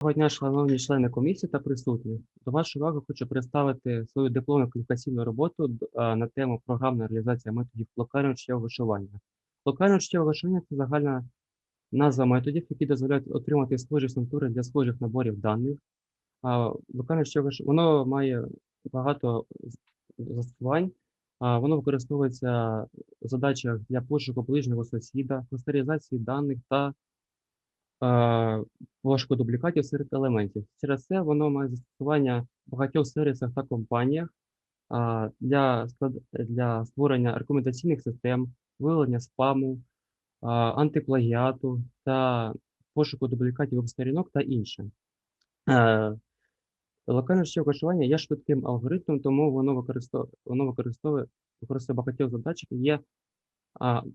Доброго дня, шановні члени комісії та присутні. До вашої уваги хочу представити свою дипломну кваліфікаційну роботу на тему програмна реалізація методів локального чуттєвого вишивання. Локальне чуттєве вишивання це загальна назва методів, які дозволяють отримати схожі структури для схожих наборів даних. Локальне чуттєве виш- воно має багато застосувань. Воно використовується в задачах для пошуку ближнього сусіда, кластеризації даних та пошуку дублікатів серед елементів. Через це воно має застосування в багатьох сервісах та компаніях для, для створення рекомендаційних систем, виявлення спаму, антиплагіату та пошуку дублікатів веб-сторінок та інше. Е, Локальне ще кешування є швидким алгоритмом, тому воно використовує, воно використовує, використовує багатьох задач і є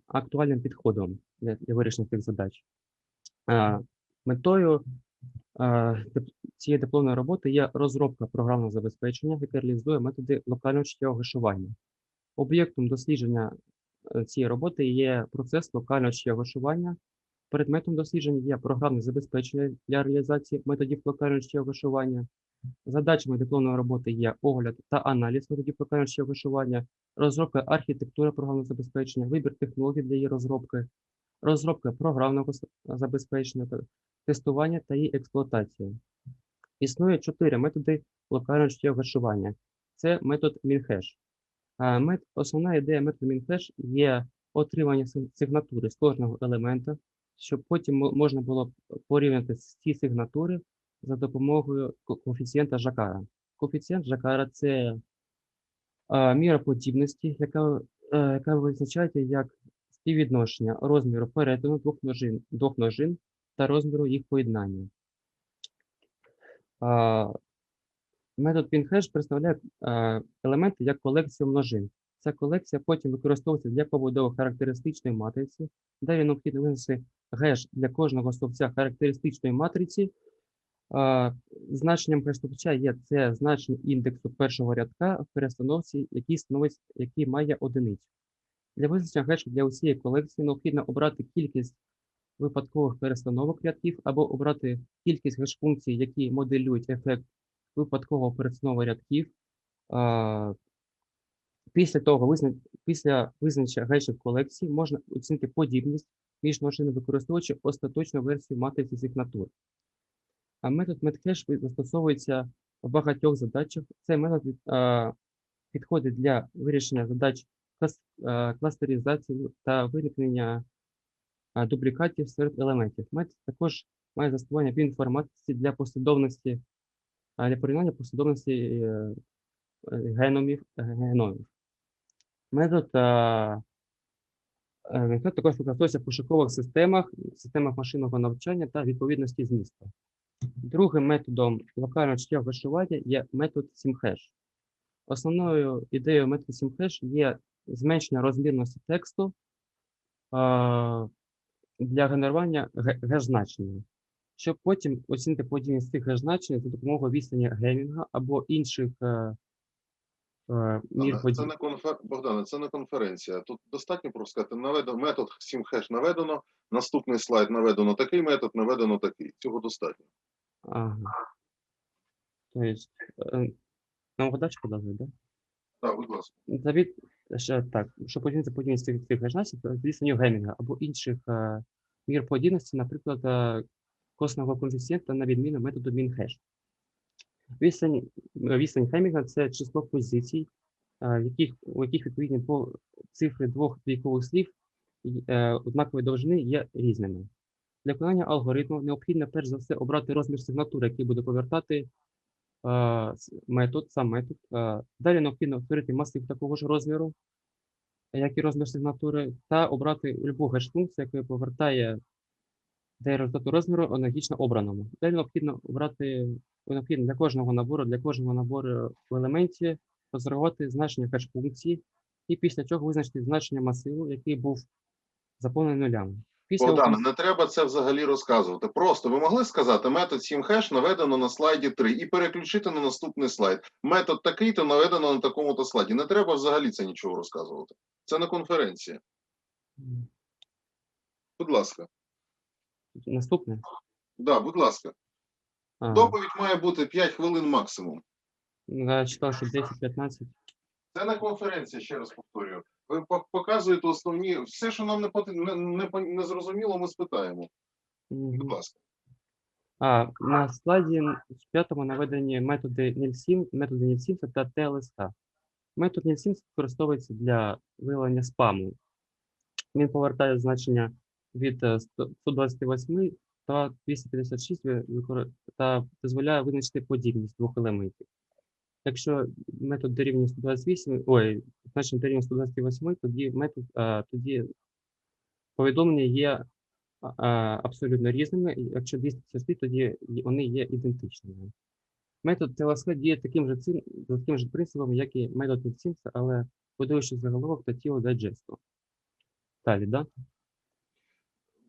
актуальним підходом для, для вирішення цих задач. Е, Метою е, цієї дипломної роботи є розробка програмного забезпечення, яке реалізує методи локального чуттєвого вишивання. Об'єктом дослідження е, цієї роботи є процес локального чуттєвого вишивання. Предметом дослідження є програмне забезпечення для реалізації методів локального чуттєвого вишивання. Задачами дипломної роботи є огляд та аналіз методів локального чуттєвого вишивання, розробка архітектури програмного забезпечення, вибір технологій для її розробки, розробка програмного забезпечення, тестування та її експлуатація. Існує чотири методи локального вишивання. Це метод Мінхеш. Основна ідея методу Мінхеш є отримання сигнатури з кожного елемента, щоб потім можна було порівняти ці сигнатури за допомогою коефіцієнта Жакара. Коефіцієнт Жакара це міра подібності, яка, яка визначається як співвідношення розміру перетину двох множин, двох множин та розміру їх поєднання. Метод PinHash представляє елементи як колекцію множин. Ця колекція потім використовується для побудови характеристичної матриці, де він необхідно винести геш для кожного стовпця характеристичної матриці. Значенням геш-стовпця є це значення індексу першого рядка в перестановці, який становить, який має одиницю. Для визначення гешу для усієї колекції необхідно обрати кількість випадкових перестановок рядків або обрати кількість геш-функцій, які моделюють ефект випадкового перестанови рядків. Після того, після визначення гешів колекції можна оцінити подібність між множинами, використовуючи остаточну версію матриці сигнатур. А метод MedHash застосовується в багатьох задачах. Цей метод підходить для вирішення задач клас- кластеризації та виникнення дублікатів серед елементів. Метод також має застосування в інформатиці для послідовності для порівняння послідовності е, геномів, е, геномів. Метод, е, метод також використовується в пошукових системах, системах машинного навчання та відповідності змісту. Другим методом локального чуття вишивання є метод SimHash. Основною ідеєю методу SimHash є зменшення розмірності тексту для генерування ге- геш-значення, щоб потім оцінити подібність цих геш-значень за допомогою відстані Гемінга або інших е, е, мір подій. Це не конфер... Богдане, це не конференція. Тут достатньо просто сказати, наведено метод SimHash наведено, наступний слайд наведено такий метод, наведено такий. Цього достатньо. Ага. Тобто, нам подачку дали, да? Так, будь ласка. Ще так, щоб оцінити подібність цих цих геш-значень, то відстані Гемінга або інших е, мір подібності, наприклад, е, косного коефіцієнта на відміну методу Мінхеш. Відстань, е, відстань Гемінга – це число позицій, е, в яких, у яких відповідні по цифри двох двійкових слів е, однакової довжини є різними. Для виконання алгоритму необхідно перш за все обрати розмір сигнатури, який буде повертати метод, сам метод. Далі необхідно створити масив такого ж розміру, як і розмір сигнатури, та обрати любу геш-функцію, яка повертає де результату розміру аналогічно обраному. Далі необхідно обрати необхідно для кожного набору, для кожного набору в елементі розрахувати значення хеш-функції, і після чого визначити значення масиву, який був заповнений нулями. Після Богдане, не треба це взагалі розказувати. Просто ви могли сказати, метод SimHash наведено на слайді 3 і переключити на наступний слайд. Метод такий-то наведено на такому-то слайді. Не треба взагалі це нічого розказувати. Це не конференція. Будь ласка. Наступне. Да, будь ласка. А, Доповідь має бути 5 хвилин максимум. я читав, що 10-15. Це не конференція, ще раз повторюю. Ви показуєте основні, все, що нам не, пот- не, не, не зрозуміло, ми спитаємо. Будь ласка. А, на слайді п'ятому наведені методи NIL7, методи NIL7 та TLSK. Метод NIL7 використовується для виявлення спаму. Він повертає значення від е, 100 128 та 256 та дозволяє визначити подібність двох елементів. Якщо метод дорівнює 128, ой, значення дорівнює 128, тоді метод, тоді повідомлення є абсолютно різними. Якщо 256, тоді вони є ідентичними. Метод ТЛСК діє таким же цим, таким же принципом, як і метод Ніксімса, але будуючи заголовок та тіло дайджесту. Далі, да?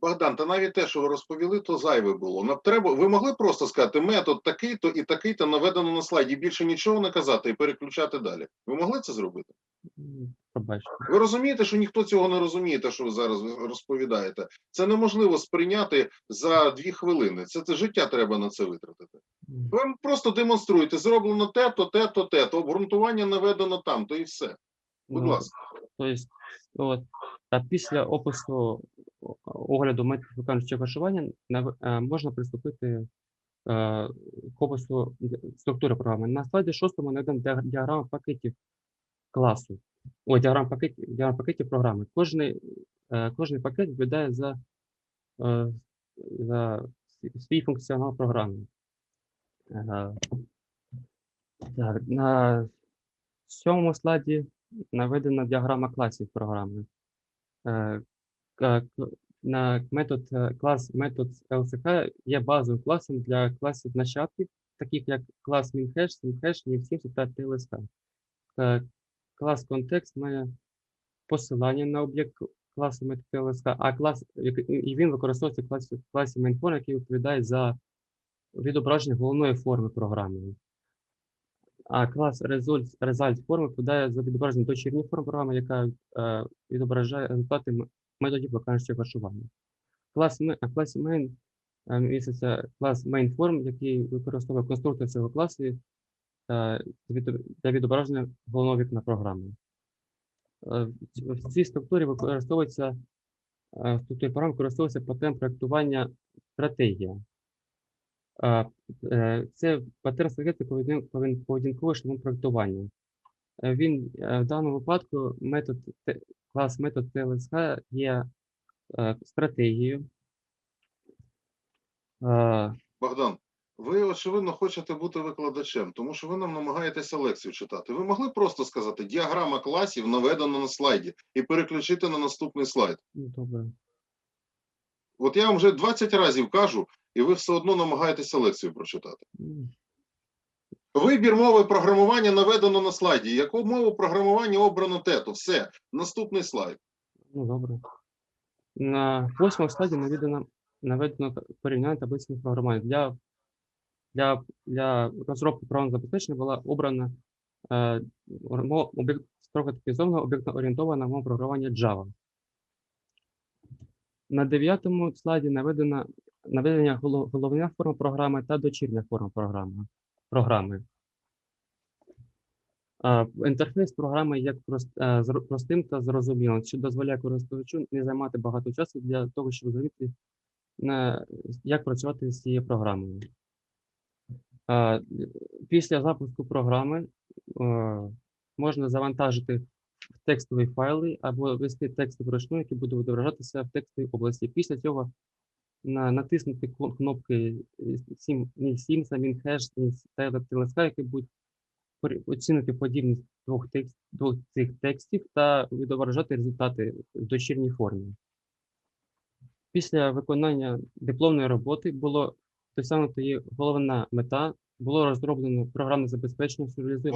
Богдан, та навіть те, що ви розповіли, то зайве було. Нам треба, ви могли просто сказати, метод такий-то і такий-то наведено на слайді, більше нічого не казати і переключати далі. Ви могли це зробити? М, Пробачте. Ви розумієте, що ніхто цього не розуміє, те, що ви зараз розповідаєте. Це неможливо сприйняти за дві хвилини. Це, це життя треба на це витратити. Ви просто демонструєте, зроблено те, то те, то те, то обґрунтування наведено там, то і все. Будь ну, ласка. Тобто, от, а після опису огляду методів виконавчого е, можна приступити е, к опису структури програми. На слайді шостому наведена діаг- діаграма пакетів класу. Ой, діаграма пакетів, діаграма пакетів програми. Кожний, е, кожний пакет відповідає за, за свій- функціонал програми. Так, на сьомому слайді наведена діаграма класів програми. Е, На метод е, клас метод LCK є базовим класом для класів нащадків, таких як клас MinHash, SimHash, NIFSIMS та TLSK. Е, Клас контекст має посилання на об'єкт класу метод TLSK, а клас і він використовується в класі, класі mainform, який відповідає за відображення головної форми програми. А клас result, форми відповідає за відображення дочірньої форми програми, яка е, відображає результати методів виконавчого вишивання. Клас, класі main е, міститься клас main form, який використовує конструктор цього класу е, для відображення головного вікна програми. Е, в цій структурі використовується структурі програми використовується паттерн проєктування стратегія. Це паттерн стратегії поведін- повин- поведінковий шаблон проєктування. Е, Він в даному випадку метод клас метод TLSK є е, стратегією. Е, Богдан, ви очевидно хочете бути викладачем, тому що ви нам намагаєтеся лекцію читати. Ви могли просто сказати діаграма класів наведена на слайді і переключити на наступний слайд. ну, Добре. От я вам вже 20 разів кажу, і ви все одно намагаєтеся лекцію прочитати. М, Вибір мови програмування наведено на слайді. Яку мову програмування обрано тето? Все, наступний слайд. Ну, добре. На восьмому слайді наведено, наведено порівняння таблиці програмування. Для, для, для розробки програмного забезпечення була обрана е, об'єкт строго типізована об'єктно-орієнтована мова програмування Java. На дев'ятому слайді наведена наведення голо- головна форма програми та дочірня форма програми. програми. Інтерфейс програми є е, простим та зрозумілим, що дозволяє користувачу не займати багато часу для того, щоб зрозуміти, як працювати з цією програмою. Після запуску програми е, можна завантажити текстові файли або ввести тексти вручну, які будуть відображатися в текстовій області. Після цього натиснути кнопки Сім, Сімса, Мінхеш та TLSK, які будуть оцінити подібність двох, текст, двох цих текстів та відображати результати в дочірній формі. Після виконання дипломної роботи було досягнуто її головна мета, було розроблено програмне забезпечення, що реалізує